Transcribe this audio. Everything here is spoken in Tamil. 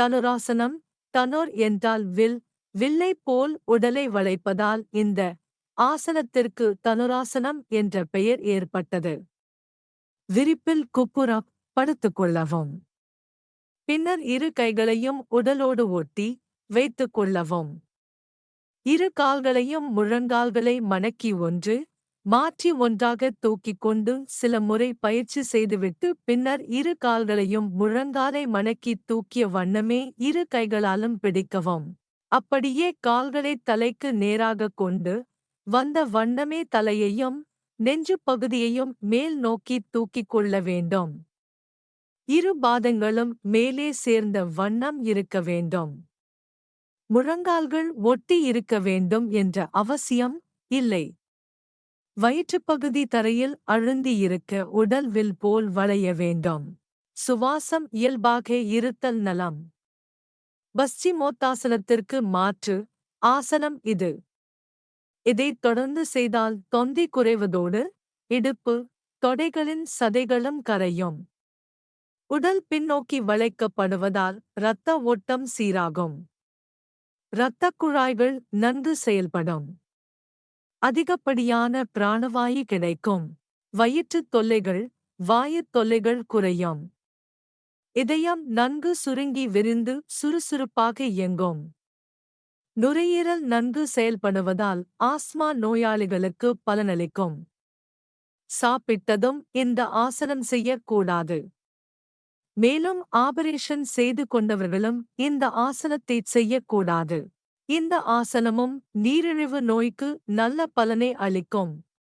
தனுராசனம் தனுர் என்றால் வில் வில்லை போல் உடலை வளைப்பதால் இந்த ஆசனத்திற்கு தனுராசனம் என்ற பெயர் ஏற்பட்டது. விரிப்பில் குப்புற படுத்துக் கொள்ளவும். பின்னர் இரு கைகளையும் உடலோடு ஒட்டி வைத்துக் கொள்ளவும். இரு கால்களையும் முழங்கால்களை மணக்கி ஒன்று மாற்றி ஒன்றாக தூக்கிக் கொண்டு சில முறை பயிற்சி செய்துவிட்டு பின்னர் இரு கால்களையும் முழங்காலை மணக்கி தூக்கிய வண்ணமே இரு கைகளாலும் பிடிக்கவும். அப்படியே கால்களை தலைக்கு நேராக கொண்டு வந்த வண்ணமே தலையையும் நெஞ்சு பகுதியையும் மேல் நோக்கி தூக்கிக் கொள்ள வேண்டும். இரு பாதங்களும் மேலே சேர்ந்த வண்ணம் இருக்க வேண்டும். முழங்கால்கள் ஒட்டி இருக்க வேண்டும் என்ற அவசியம் இல்லை. வயிற்றுப்பகுதி தரையில் அழுந்தி இருக்க உடல் வில் போல் வளைய வேண்டும். சுவாசம் இயல்பாக இருத்தல் நலம். பஸ்டிமோத்தாசனத்திற்கு மாற்று ஆசனம் இது. இதைத் தொடர்ந்து செய்தால் தொந்தி குறைவதோடு இடுப்பு தொடைகளின் சதைகளும் கரையும். உடல் பின்னோக்கி வளைக்கப்படுவதால் இரத்த ஓட்டம் சீராகும். இரத்தக் குழாய்கள் நன்கு செயல்படும். அதிகப்படியான பிராணவாயு கிடைக்கும். வயிற்றுத் தொல்லைகள் வாயுத் தொல்லைகள் குறையும். இதயம் நன்கு சுருங்கி விரிந்து சுறுசுறுப்பாக இயங்கும். நுரையீரல் நன்கு செயல்படுவதால் ஆஸ்மா நோயாளிகளுக்கு பலனளிக்கும். சாப்பிட்டதும் இந்த ஆசனம் செய்யக்கூடாது. மேலும் ஆபரேஷன் செய்து கொண்டவர்களும் இந்த ஆசனத்தை செய்யக்கூடாது. இந்த ஆசனமும் நீரிழிவு நோய்க்கு நல்ல பலனை அளிக்கும்.